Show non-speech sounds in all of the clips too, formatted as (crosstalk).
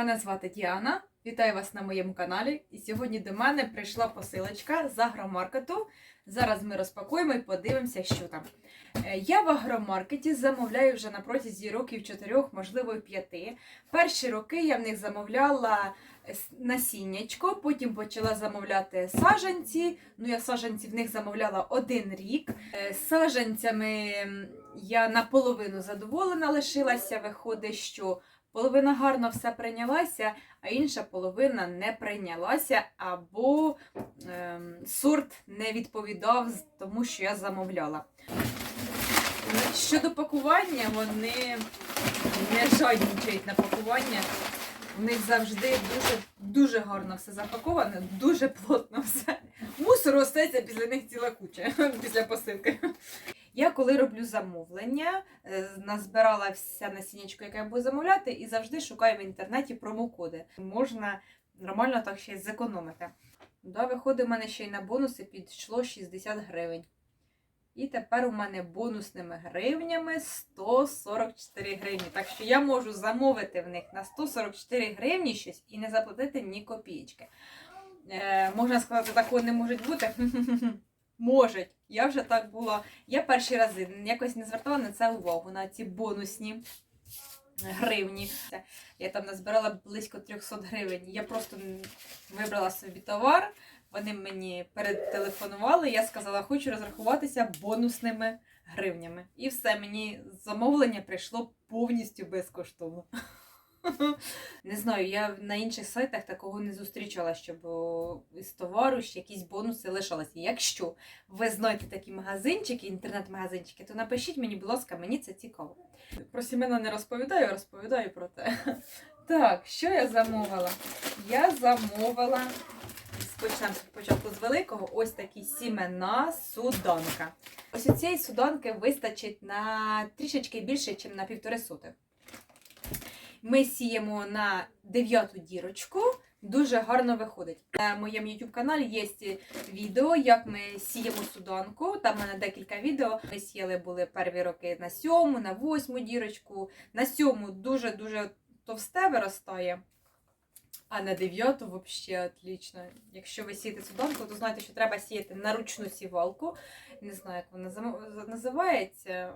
Мене звати Діана. Вітаю вас на моєму каналі. І сьогодні до мене прийшла посилочка з агромаркету. Зараз ми розпакуємо і подивимося, що там. Е, Я в агромаркеті замовляю вже на протязі років 4, можливо, 5. Перші роки я в них замовляла с- насіннячко, потім почала замовляти саджанці. Ну, я саджанці в них замовляла один рік. Е, З саджанцями я наполовину задоволена лишилася. Виходить, що половина гарно все прийнялася, а інша половина не прийнялася, або ем, сорт не відповідав тому, що я замовляла. Щодо пакування, вони не жадничають на пакування. У них завжди дуже, дуже гарно все запаковане, дуже плотно все. Мусор остається після них ціла куча (laughs) після посилки. Я коли роблю замовлення, е, назбирала все насіннячко, яке я буду замовляти, і завжди шукаю в інтернеті промокоди. Можна нормально так ще й зекономити. Да, виходить, у мене ще й на бонуси підійшло 60 гривень. І тепер у мене бонусними гривнями 144 гривні. Так що я можу замовити в них на 144 гривні щось і не заплатити ні копійки. Е, можна сказати, такого не може бути. (laughs) Можуть. Я вже так була. Я перші рази якось не звертала на це увагу, на ці бонусні гривні. Я там назбирала близько 300 гривень. Я просто вибрала собі товар. Вони мені перетелефонували. Я сказала, хочу розрахуватися бонусними гривнями. І все, мені замовлення прийшло повністю безкоштовно. (laughs) Не знаю, я на інших сайтах такого не зустрічала, щоб із товару ще якісь бонуси лишалися. Якщо ви знаєте такі магазинчики, інтернет-магазинчики, то напишіть мені, будь ласка, мені це цікаво. Про сімена не розповідаю, розповідаю про те. (laughs) Так, що я замовила? Я замовила, почнемо спочатку з великого, ось такі сімена суданка. Ось у цієї суданки вистачить на трішечки більше, ніж на півтори сотих. Ми сіємо на дев'яту дірочку. Дуже гарно виходить. На моєму YouTube каналі є відео, як ми сіємо суданку. Там в мене декілька відео. Ми сіяли були перві роки на сьому, на восьму дірочку. На сьому дуже-дуже товсте виростає. А на дев'яту взагалі отлично. Якщо ви сієте суданку, то знаєте, що треба сіяти на ручну сівалку. Не знаю, як вона називається.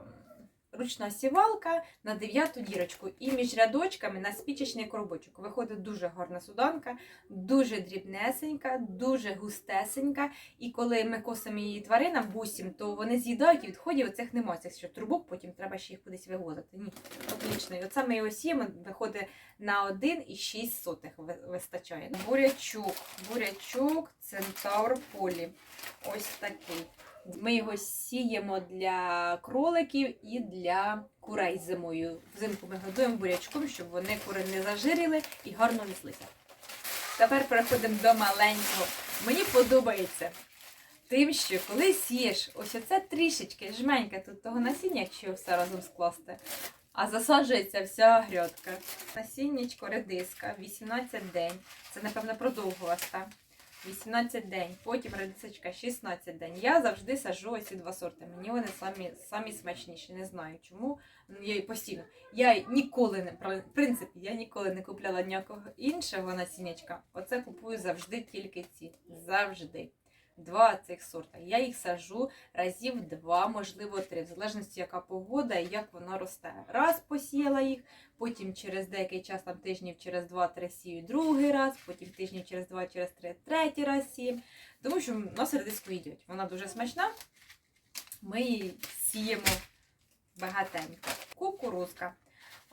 Ручна сівалка на дев'яту дірочку. І між рядочками на спічечний коробочок. Виходить дуже гарна суданка, дуже дрібнесенька, дуже густесенька. І коли ми косимо її тваринам бусім, то вони з'їдають і відходів оцих немає. Що трубок, потім треба ще їх кудись вивозити. Ні, отлично. І оце ми його сіємо, виходить на 1,6 сотих вистачає. Бурячок, бурячок, центавр полі. Ось такий. Ми його сіємо для кроликів і для курей зимою. Взимку ми годуємо бурячком, щоб вони кури не зажиріли і гарно неслися. Тепер переходимо до маленького. Мені подобається тим, що коли сієш, ось оце трішечки жменька тут того насіння, якщо все разом скласти, а засаджується вся грядка. Насіннячко редиска, 18 день. Це, напевно, продовгуваста. 18 день, потім редисочка 16 день. Я завжди сажу ці два сорти. Мені вони самі, самі смачніші. Не знаю чому. Ну, Я постійно. Я ніколи не в принципі, я ніколи не купляла ніякого іншого насіннячка. Оце купую завжди тільки ці. Завжди. Два цих сорта. Я їх саджу разів два, можливо, три, в залежності, яка погода і як вона росте. Раз посіяла їх, потім через деякий час, там тижнів через два-три сію другий раз, потім тижнів через два, через три, третій раз сіємо. Тому що в нас редиску їдять. Вона дуже смачна. Ми її сіємо багатенько. Кукурузка.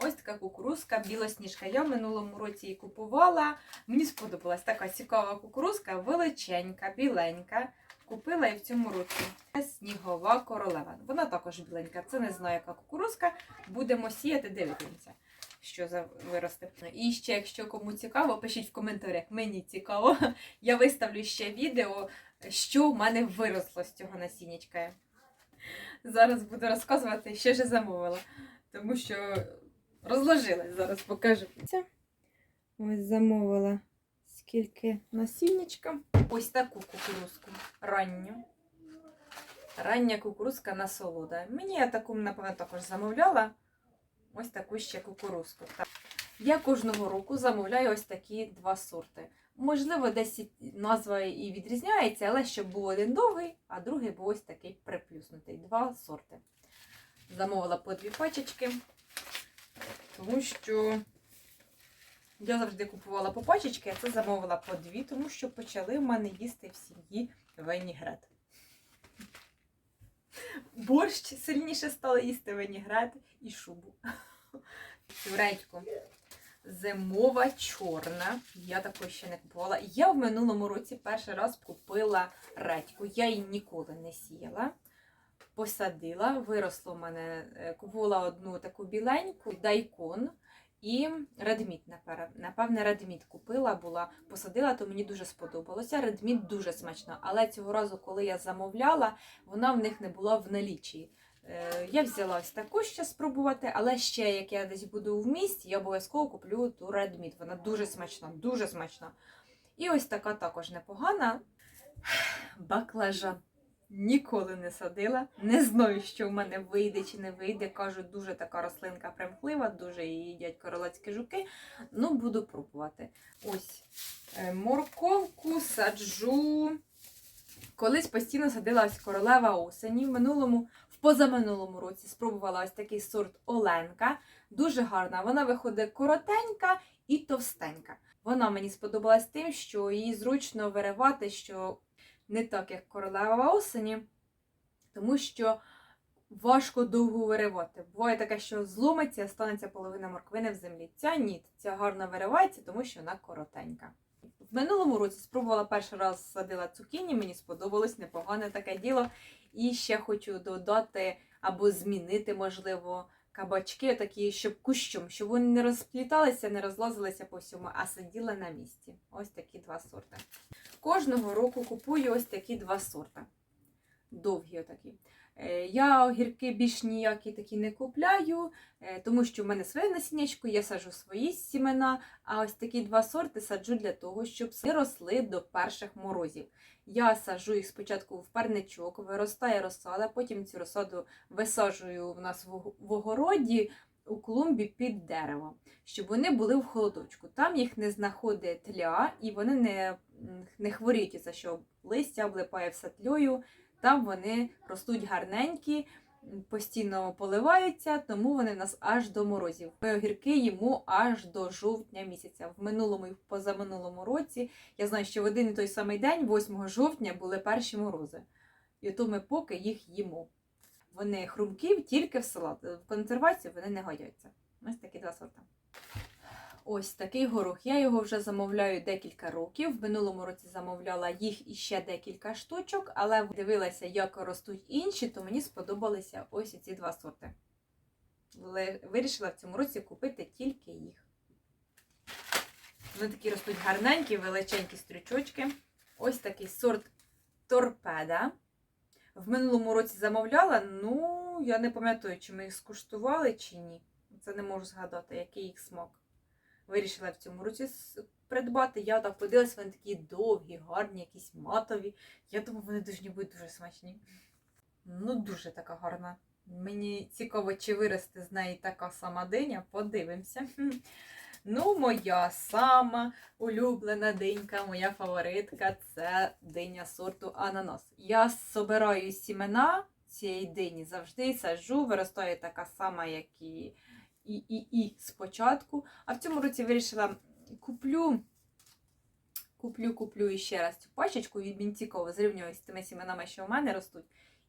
Ось така кукурузка, білосніжка. Я в минулому році її купувала. Мені сподобалась така цікава кукурузка, величенька, біленька. Купила і в цьому році. Снігова королева. Вона також біленька. Це не знаю, яка кукурузка. Будемо сіяти, дивитися, що за виросте. І ще, якщо кому цікаво, пишіть в коментарях. Мені цікаво. Я виставлю ще відео, що в мене виросло з цього насіннячка. Зараз буду розказувати, що ж замовила. Тому що розложилась, зараз покажу. Ось замовила скільки насіннячка. Ось таку кукурузку ранню. Рання кукурузка насолода. Мені я таку, напевно, також замовляла. Ось таку ще кукурузку. Я кожного року замовляю ось такі два сорти. Можливо, десь назва і відрізняється, але щоб був один довгий, а другий був ось такий приплюснутий. Два сорти. Замовила по дві пачечки, тому що я завжди купувала по а це замовила по дві, тому що почали в мене їсти в сім'ї винігрет. Борщ сильніше стали їсти винігрет і шубу. Цю редьку. Зимова чорна. Я такої ще не купувала. Я в минулому році перший раз купила редьку. Я її ніколи не сіяла. Посадила, виросло в мене, е, купувала одну таку біленьку, дайкон і редміт, напевне. Редміт купила, була, посадила, то мені дуже сподобалося. Редміт дуже смачно. Але цього разу, коли я замовляла, вона в них не була в налічі. Е, Я взяла ось таку ще спробувати, але ще як я десь буду в місті, я обов'язково куплю ту Meat. Вона дуже смачна, дуже смачна. І ось така також непогана. Баклажан. Ніколи не садила. Не знаю, що в мене вийде чи не вийде. Кажуть, дуже така рослинка примхлива, дуже її їдять королецькі жуки. Ну, буду пробувати. Ось е, морковку саджу. Колись постійно садила королева осені. В минулому в позаминулому році спробувала ось такий сорт Оленка. Дуже гарна. Вона виходить коротенька і товстенька. Вона мені сподобалась тим, що її зручно виривати, що не так, як королева осені, тому що важко довго виривати. Буває таке, що зломиться, станеться половина морквини в землі. Ця ні, ця гарно виривається, тому що вона коротенька. В минулому році спробувала перший раз садила цукіні, мені сподобалось непогане таке діло. І ще хочу додати або змінити, можливо, кабачки такі, щоб кущом, щоб вони не розпліталися, не розлазилися по всьому, а сиділи на місці. Ось такі два сорти. Кожного року купую ось такі два сорти. Довгі отакі. Е, Я огірки більш ніякі такі не купляю, е, тому що в мене своє насіннячко, я саджу свої сімена, а ось такі два сорти саджу для того, щоб росли до перших морозів. Я саджу їх спочатку в парничок, виростає розсада, потім цю розсаду висаджую в нас в огороді у клумбі під деревом, щоб вони були в холодочку. Там їх не знаходить тля і вони не, не хворіють за що листя облипає все тлею. Там вони ростуть гарненькі, постійно поливаються, тому вони в нас аж до морозів. Ми огірки їмо аж до жовтня місяця. В минулому і в позаминулому році я знаю, що в один і той самий день, 8 жовтня, були перші морози. І то ми поки їх їмо. Вони хрумкі тільки в салат. В консервацію вони не годяться. Ось такі два сорти. Ось такий горох. Я його вже замовляю декілька років. В минулому році замовляла їх іще декілька штучок, але дивилася, як ростуть інші, то мені сподобалися ось ці два сорти. Вирішила в цьому році купити тільки їх. Вони такі ростуть гарненькі, величенькі стрючочки. Ось такий сорт торпеда. В минулому році замовляла, ну, я не пам'ятаю, чи ми їх скуштували, чи ні. Це не можу згадати, який їх смак. Вирішила в цьому році придбати. Я так подивилася, вони такі довгі, гарні, якісь матові. Я думаю, вони дуже будуть дуже смачні. Ну, дуже така гарна. Мені цікаво, чи виросте з неї така сама диня. Подивимося. (laughs) Ну, моя сама улюблена динька, моя фаворитка це диня сорту ананас. Я собираю сімена цієї дині завжди саджу, виростає така сама, як і, і, і, і спочатку. А в цьому році вирішила куплю. Куплю, куплю іще раз цю пачечку, мені цікаво зрівнюю з тими сіменами, що в мене ростуть,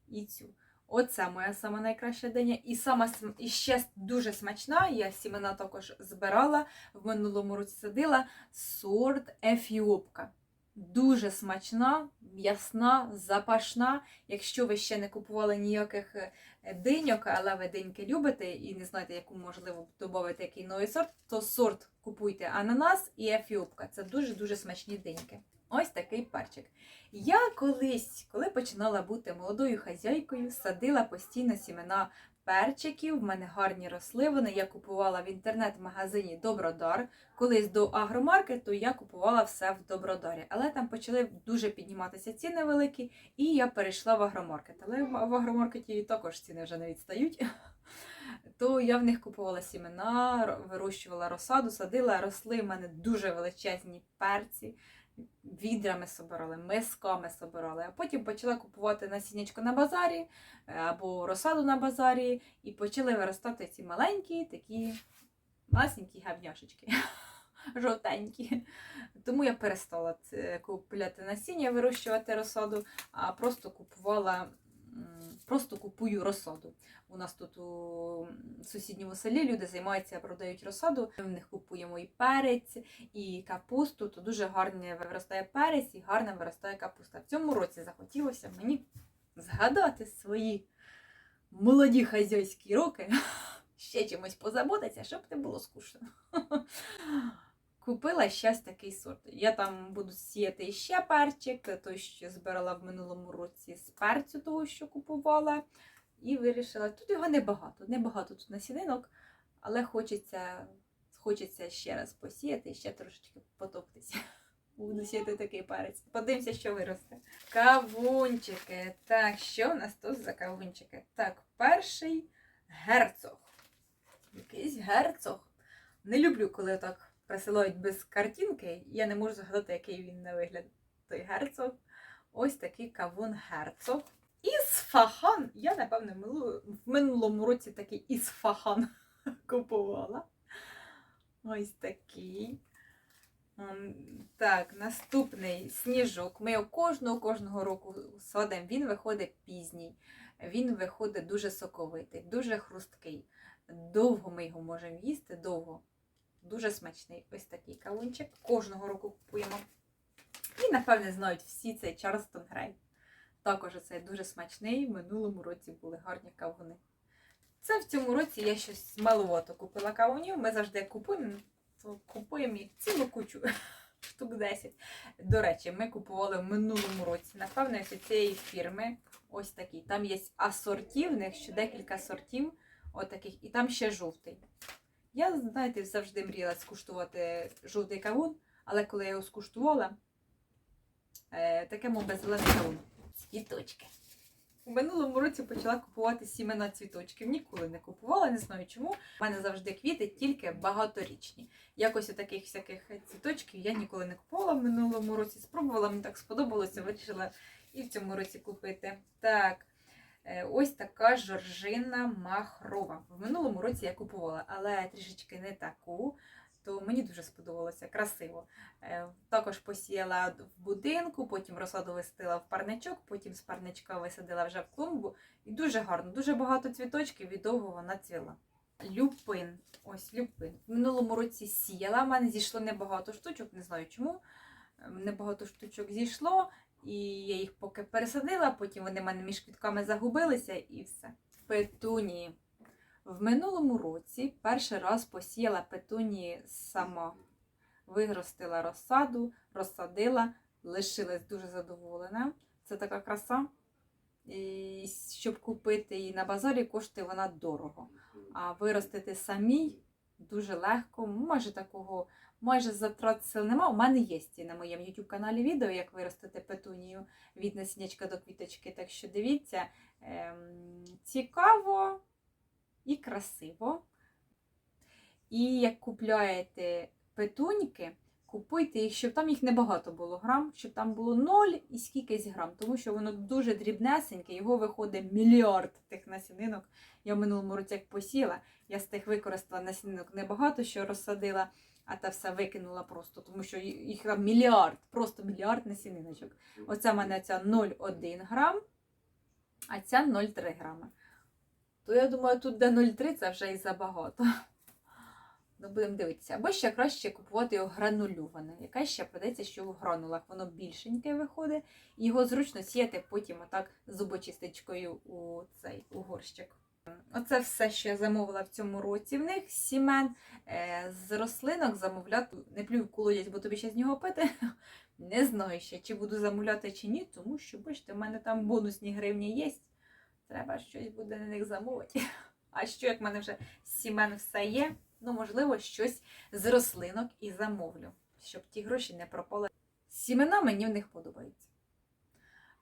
і цю. Оце моя сама найкраща диня. І сама і ще дуже смачна. Я сімена також збирала в минулому році садила сорт Ефіопка. Дуже смачна, м'ясна, запашна. Якщо ви ще не купували ніяких е, диньок, але ви диньки любите і не знаєте, яку можливо додати який новий сорт, то сорт купуйте ананас і ефіопка. Це дуже-дуже смачні диньки. Ось такий перчик. Я колись, коли починала бути молодою хазяйкою, садила постійно сімена перчиків. В мене гарні росли. Вони я купувала в інтернет-магазині Добродар. Колись до агромаркету я купувала все в Добродарі. Але там почали дуже підніматися ціни великі, і я перейшла в агромаркет. Але в агромаркеті також ціни вже не відстають. (laughs) То я в них купувала сімена, вирощувала розсаду, садила, росли в мене дуже величезні перці. Відрами собирали, мисками собирали. А потім почала купувати насіннячко на базарі е, або розсаду на базарі, і почали виростати ці маленькі, такі масенькі гавняшечки, (laughs) жовтенькі. Тому я перестала це купляти насіння, вирощувати розсаду, а просто купувала, просто купую розсаду. У нас тут у сусідньому селі люди займаються, продають розсаду. Ми в них купуємо і перець, і капусту. То дуже гарно виростає перець і гарно виростає капуста. В цьому році захотілося мені згадати свої молоді хазяйські роки, (laughs) ще чимось позаботитися, щоб не було скучно. (laughs) Купила щось такий сорт. Я там буду сіяти ще перчик, той, що збирала в минулому році з перцю, того, що купувала. І вирішила, тут його небагато, небагато тут насінинок, але хочеться, хочеться ще раз посіяти ще трошечки потоптися. (laughs) Буду сіяти такий перець. Подивимося, що виросте. Кавунчики. Так, що в нас тут за кавунчики? Так, перший герцог. Якийсь герцог. Не люблю, коли так присилають без картинки. Я не можу згадати, який він на вигляд. Той герцог. Ось такий кавун герцог. Ісфахан. Я, напевно, в минулому році такий ісфахан (laughs) купувала. Ось такий. Ем, Так, наступний сніжок. Ми його кожного кожного року садимо. Він виходить пізній. Він виходить дуже соковитий, дуже хрусткий. Довго ми його можемо їсти, довго. Дуже смачний. Ось такий кавунчик. Кожного року купуємо. І, напевне, знають всі цей Чарльстон Грей. Також цей дуже смачний. В минулому році були гарні кавуни. Це в цьому році я щось маловато купила кавунів. Ми завжди купуємо, то купуємо їх цілу кучу. (laughs) Штук 10. До речі, ми купували в минулому році. Напевно, ось цієї фірми. Ось такий. Там є асортів, в них ще декілька сортів. Отаких. І там ще жовтий. Я, знаєте, завжди мріяла скуштувати жовтий кавун, але коли я його скуштувала, е, таке мов зелений кавун. Цвіточки. У минулому році почала купувати сімена цвіточків. Ніколи не купувала, не знаю чому. У мене завжди квіти тільки багаторічні. Якось таких всяких цвіточків я ніколи не купувала в минулому році. Спробувала, мені так сподобалося, вирішила і в цьому році купити. Так, ось така жоржина махрова. В минулому році я купувала, але трішечки не таку. То мені дуже сподобалося, красиво. Е, Також посіяла в будинку, потім розсаду висадила в парничок, потім з парничка висадила вже в клумбу. І дуже гарно, дуже багато цвіточків і довго вона цвіла. Люпин. Ось люпин. В минулому році сіяла, в мене зійшло небагато штучок, не знаю чому. Ем, Небагато штучок зійшло, і я їх поки пересадила, потім вони в мене між квітками загубилися і все. Петунії. В минулому році перший раз посіяла петунії сама. Виростила розсаду, розсадила, лишилась дуже задоволена. Це така краса. І щоб купити її на базарі, коштує вона дорого. А виростити самій дуже легко, майже такого, майже затрат сил нема. У мене є ті на моєму YouTube каналі відео, як виростити петунію від насіннячка до квіточки. Так що дивіться, ем, цікаво і красиво. І як купляєте петуньки, купуйте їх, щоб там їх небагато було грам, щоб там було 0 і скількись грам, тому що воно дуже дрібнесеньке, його виходить мільярд тих насінинок. Я в минулому році як посіла, я з тих використала насінинок небагато, що розсадила, а та все викинула просто, тому що їх там мільярд, просто мільярд насіниночок. Оце в мене ця 0,1 грам, а ця 0,3 грама. То я думаю, тут де 0,3 це вже і забагато. Ну, будемо дивитися. Або ще краще купувати його гранульоване. Яке ще продається, що в гранулах воно більшеньке виходить, і його зручно сіяти потім отак зубочистичкою у цей у горщик. Оце все, що я замовила в цьому році в них. Сімен Е, з рослинок замовляти не плюю колодязь, бо тобі ще з нього пити. (laughs) Не знаю ще, чи буду замовляти чи ні, тому що, бачите, в мене там бонусні гривні є. Треба щось буде на них замовити. (laughs) А що, як в мене вже сімен все є, ну, можливо, щось з рослинок і замовлю, щоб ті гроші не пропали. Сімена мені в них подобаються.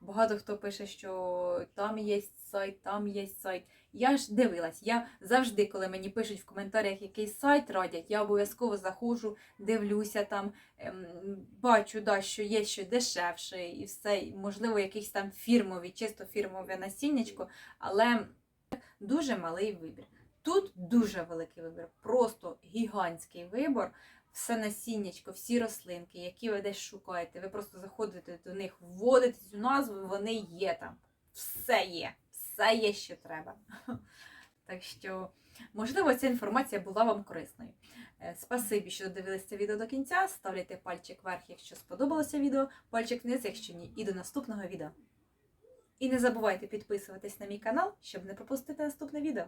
Багато хто пише, що там є сайт, там є сайт. Я ж дивилась, я завжди, коли мені пишуть в коментарях якийсь сайт радять, я обов'язково заходжу, дивлюся там, ем, бачу, да, що є що дешевше, і все, можливо, якісь там фірмові, чисто фірмове насіннячко, але дуже малий вибір. Тут дуже великий вибір, просто гігантський вибор. Все насіннячко, всі рослинки, які ви десь шукаєте. Ви просто заходите до них, вводите цю назву, вони є там. Все є, все є, що треба. (laughs) Так що, можливо, ця інформація була вам корисною. Е, Спасибі, що додивилися це відео до кінця. Ставляйте пальчик вверх, якщо сподобалося відео, пальчик вниз, якщо ні. І до наступного відео. І не забувайте підписуватись на мій канал, щоб не пропустити наступне відео.